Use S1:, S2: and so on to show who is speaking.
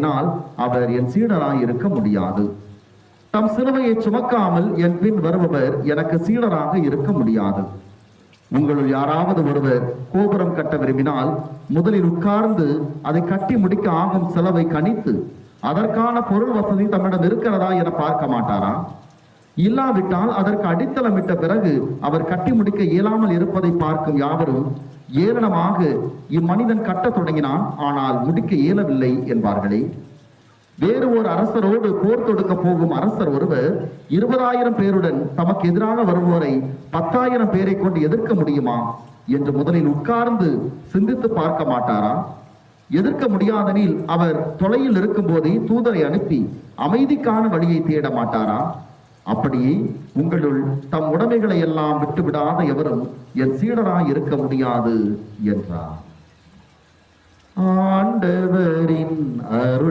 S1: காரணத்தினால் அவர் என் சீடராய் இருக்க முடியாது. தம் சிலுவையை சுமக்காமல் என் பின் வருபவர் எனக்கு சீடராக இருக்க முடியாது. உங்களுள் யாராவது ஒருவர் கோபுரம் கட்ட விரும்பினால் முதலில் உட்கார்ந்து அதை கட்டி முடிக்க ஆகும் செலவை கணித்து அதற்கான பொருள் வசதி தம்மிடம் இருக்கிறதா என பார்க்க மாட்டாரா? இல்லாவிட்டால் அதற்கு அடித்தளமிட்ட பிறகு அவர் கட்டி முடிக்க இயலாமல் இருப்பதை பார்க்கும் யாவரும் ஏளனமாக இம்மனிதன் கட்டத் தொடங்கினான் ஆனால் முடிக்க இயலவில்லை என்பார்களே. வேறு ஒரு அரசரோடு போர் தொடுக்க போகும் அரசர் ஒருவர் இருபதாயிரம் பேருடன் தமக்கு எதிராக வருவோரை பத்தாயிரம் பேரை கொண்டு எதிர்க்க முடியுமா என்று முதலில் உட்கார்ந்து சிந்தித்து பார்க்க மாட்டாரா? எதிர்க்க முடியாதனில் அவர் தொலையில் இருக்கும் போதே தூதரை அனுப்பி அமைதிக்கான வழியை தேட மாட்டாரா? அப்படியே உங்களுள் தம் உடைமைகளை எல்லாம் விட்டுவிடாத எவரும் என் சீடராய் இருக்க முடியாது என்றார். ஆண்டவரின் அருள்